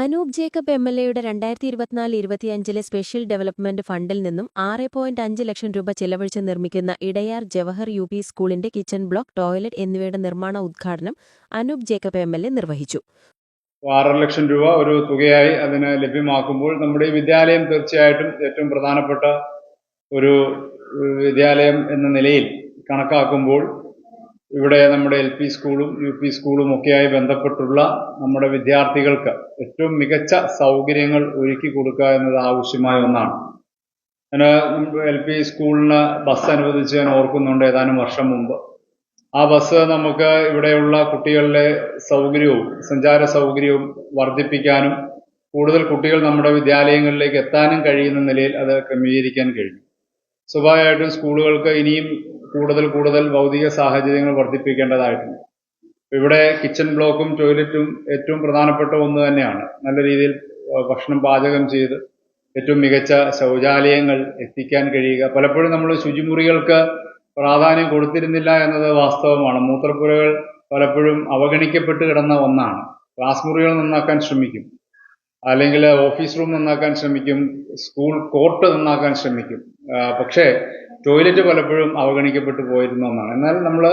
Anoop Jacob M L എയുടെ രണ്ടായിരത്തി ഇരുപത്തിനാല് ഇരുപത്തിയഞ്ചിലെ സ്പെഷ്യൽ ഡെവലപ്മെന്റ് ഫണ്ടിൽ നിന്നും ആറ് പോയിന്റ് അഞ്ച് ലക്ഷം രൂപ ചെലവഴിച്ച് നിർമ്മിക്കുന്ന ഇടയാർ ജവഹർ യു പി സ്കൂളിന്റെ കിച്ചൺ ബ്ലോക്ക് ടോയ്ലറ്റ് എന്നിവയുടെ നിർമ്മാണ ഉദ്ഘാടനം Anoop Jacob M L A നിർവഹിച്ചു. ആറര ലക്ഷം രൂപ ഒരു തുകയായി അതിന് ലഭ്യമാക്കുമ്പോൾ നമ്മുടെ ഈ വിദ്യാലയം തീർച്ചയായിട്ടും ഏറ്റവും പ്രധാനപ്പെട്ട ഒരു വിദ്യാലയം എന്ന നിലയിൽ കണക്കാക്കുമ്പോൾ ഇവിടെ നമ്മുടെ എൽ പി സ്കൂളും യു പി സ്കൂളും ഒക്കെയായി ബന്ധപ്പെട്ടുള്ള നമ്മുടെ വിദ്യാർത്ഥികൾക്ക് ഏറ്റവും മികച്ച സൗകര്യങ്ങൾ ഒരുക്കി കൊടുക്കുക എന്നത് ആവശ്യമായ ഒന്നാണ്. ഞാൻ എൽ പി സ്കൂളിന് ബസ് അനുവദിച്ച് ഞാൻ ഓർക്കുന്നുണ്ട് ഏതാനും വർഷം മുമ്പ്. ആ ബസ് നമുക്ക് ഇവിടെയുള്ള കുട്ടികളുടെ സൗകര്യവും സഞ്ചാര സൗകര്യവും വർദ്ധിപ്പിക്കാനും കൂടുതൽ കുട്ടികൾ നമ്മുടെ വിദ്യാലയങ്ങളിലേക്ക് എത്താനും കഴിയുന്ന നിലയിൽ അത് ക്രമീകരിക്കാൻ കഴിഞ്ഞു. സ്വാഭാവികമായിട്ടും സ്കൂളുകൾക്ക് ഇനിയും കൂടുതൽ കൂടുതൽ ഭൗതിക സാഹചര്യങ്ങൾ വർദ്ധിപ്പിക്കേണ്ടതായിട്ടുണ്ട്. ഇവിടെ കിച്ചൺ ബ്ലോക്കും ടോയ്ലറ്റും ഏറ്റവും പ്രധാനപ്പെട്ട ഒന്ന് തന്നെയാണ്. നല്ല രീതിയിൽ ഭക്ഷണം പാചകം ചെയ്ത് ഏറ്റവും മികച്ച ശൗചാലയങ്ങൾ എത്തിക്കാൻ കഴിയുക. പലപ്പോഴും നമ്മൾ ശുചിമുറികൾക്ക് പ്രാധാന്യം കൊടുത്തിരുന്നില്ല എന്നത് വാസ്തവമാണ്. മൂത്രപ്പുരകൾ പലപ്പോഴും അവഗണിക്കപ്പെട്ട് കിടന്ന ഒന്നാണ്. ക്ലാസ് മുറികൾ നന്നാക്കാൻ ശ്രമിക്കും. അല്ലെങ്കിൽ ഓഫീസ് റൂം നന്നാക്കാൻ ശ്രമിക്കും. സ്കൂൾ കോർട്ട് നന്നാക്കാൻ ശ്രമിക്കും. പക്ഷേ ടോയ്ലറ്റ് പലപ്പോഴും അവഗണിക്കപ്പെട്ടു പോയിരുന്ന ഒന്നാണ് എന്നാൽ നമ്മൾ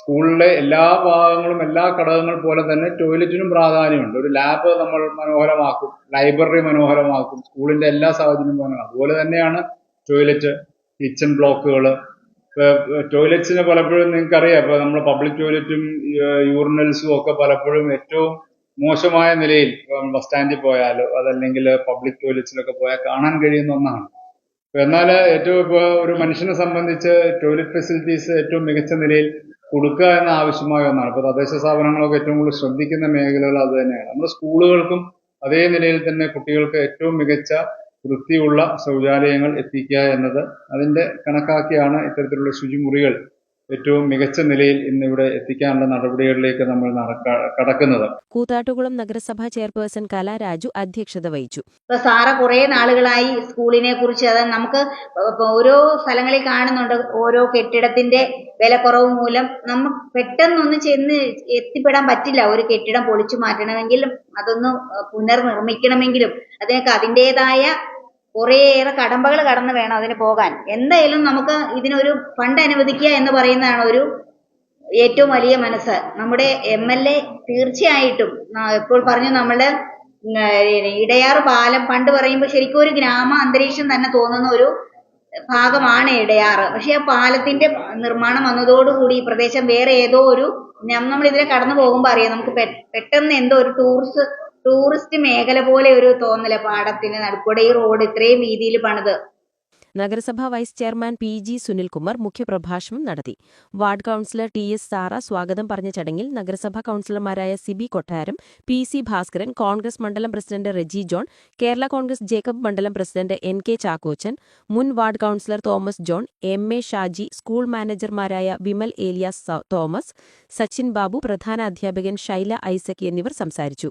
സ്കൂളിലെ എല്ലാ ഭാഗങ്ങളും എല്ലാ ഘടകങ്ങൾ പോലെ തന്നെ ടോയ്ലറ്റിനും പ്രാധാന്യമുണ്ട്. ഒരു ലാബ് നമ്മൾ മനോഹരമാക്കും ലൈബ്രറി മനോഹരമാക്കും സ്കൂളിന്റെ എല്ലാ സാഹചര്യവും മനോഹരം അതുപോലെ തന്നെയാണ് ടോയ്ലറ്റ് കിച്ചൺ ബ്ലോക്കുകൾ ടോയ്ലറ്റ്സിന് പലപ്പോഴും നിങ്ങൾക്കറിയാം. ഇപ്പൊ നമ്മൾ പബ്ലിക് ടോയ്ലറ്റും യൂറിനൽസും ഒക്കെ പലപ്പോഴും ഏറ്റവും മോശമായ നിലയിൽ ബസ് സ്റ്റാൻഡിൽ പോയാലോ അതല്ലെങ്കിൽ പബ്ലിക് ടോയ്ലറ്റ്സിലൊക്കെ പോയാൽ കാണാൻ കഴിയുന്ന ഒന്നാണ്. എന്നാൽ ഏറ്റവും ഇപ്പോൾ ഒരു മനുഷ്യനെ സംബന്ധിച്ച് ടോയ്ലറ്റ് ഫെസിലിറ്റീസ് ഏറ്റവും മികച്ച നിലയിൽ കൊടുക്കുക എന്ന ആവശ്യമായ ഒന്നാണ്. ഇപ്പോൾ തദ്ദേശ സ്ഥാപനങ്ങളൊക്കെ ഏറ്റവും കൂടുതൽ ശ്രദ്ധിക്കുന്ന മേഖലകൾ അത് തന്നെയാണ്. നമ്മുടെ സ്കൂളുകൾക്കും അതേ നിലയിൽ തന്നെ കുട്ടികൾക്ക് ഏറ്റവും മികച്ച വൃത്തിയുള്ള ശൗചാലയങ്ങൾ എത്തിക്കുക എന്നത് അതിന്റെ കണക്കാക്കിയാണ് ഇത്തരത്തിലുള്ള ശുചിമുറികൾ ഏറ്റവും മികച്ച നിലയിൽ ഇന്നിവിടെ എത്തിക്കാനുള്ള നടപടികളിലേക്ക് നമ്മൾ കടക്കുന്നത്. കൂത്താട്ടുകുളം നഗരസഭാ ചെയർപേഴ്സൺ കലാരാജു അധ്യക്ഷത വഹിച്ചു. ഇപ്പൊ സാറ് കുറെ നാളുകളായി സ്കൂളിനെ കുറിച്ച് അത് നമുക്ക് ഓരോ സ്ഥലങ്ങളിൽ കാണുന്നുണ്ട്. ഓരോ കെട്ടിടത്തിന്റെ വിലക്കുറവ് മൂലം നമുക്ക് പെട്ടെന്നൊന്ന് ചെന്ന് എത്തിപ്പെടാൻ പറ്റില്ല. ഒരു കെട്ടിടം പൊളിച്ചു മാറ്റണമെങ്കിലും അതൊന്ന് പുനർനിർമ്മിക്കണമെങ്കിലും. അതിനൊക്കെ അതിന്റെതായ കുറേയേറെ കടമ്പകൾ കടന്ന് വേണം അതിന് പോകാൻ. എന്തായാലും നമുക്ക് ഇതിനൊരു ഫണ്ട് അനുവദിക്കുക എന്ന് പറയുന്നതാണ് ഒരു ഏറ്റവും വലിയ മനസ്സ്. നമ്മുടെ എം എൽ എ തീർച്ചയായിട്ടും ഇപ്പോൾ പറഞ്ഞു നമ്മുടെ ഇടയാർ പാലം പണ്ട് പറയുമ്പോൾ ശരിക്കും ഒരു ഗ്രാമ അന്തരീക്ഷം തന്നെ തോന്നുന്ന ഒരു ഭാഗമാണ് ഇടയാർ. പക്ഷെ ആ പാലത്തിന്റെ നിർമ്മാണം വന്നതോടുകൂടി ഈ പ്രദേശം വേറെ ഏതോ ഒരു നമ്മൾ ഇതിലെ കടന്നു പോകുമ്പോൾ അറിയാം. നമുക്ക് പെട്ടെന്ന് എന്തോ ഒരു ടൂറിസ്റ്റ് ടൂറിസ്റ്റ് മേഖല പോലെ ഒരു തോന്നൽ പാടത്തിന് നടുക്കൂടെ ഈ റോഡ് ഇത്രയും വീതിയിൽ പണിത്. നഗരസഭാ vice chairman P G Sunilkumar മുഖ്യപ്രഭാഷണം നടത്തി. Ward councillor T S Sara സ്വാഗതം പറഞ്ഞ ചടങ്ങിൽ നഗരസഭാ കൌൺസിലർമാരായ സിബി കൊട്ടാരം പി സി ഭാസ്കരൻ കോൺഗ്രസ് മണ്ഡലം president Reji John Kerala Congress Jacob മണ്ഡലം പ്രസിഡന്റ് എൻ കെ ചാക്കോച്ചൻ മുൻ ward councillor Thomas John M A Shaji school മാനേജർമാരായ Vimal Elias Thomas Sachin Babu പ്രധാന അധ്യാപകൻ ഷൈല ഐസക് എന്നിവർ സംസാരിച്ചു.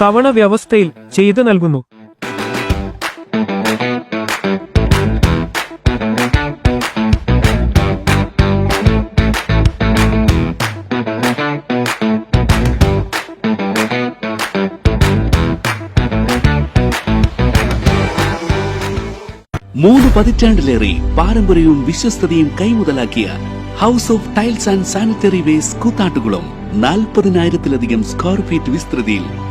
തവണ വ്യവസ്ഥയിൽ ചെയ്തു നൽകുന്നു. മൂന്ന് പതിറ്റാണ്ടിലേറെ പാരമ്പര്യവും വിശ്വസ്തതയും കൈമുതലാക്കിയ house of tiles and sanitary waste Koothattukulam നാൽപ്പതിനായിരത്തിലധികം സ്ക്വയർ ഫീറ്റ് വിസ്തൃതിയിൽ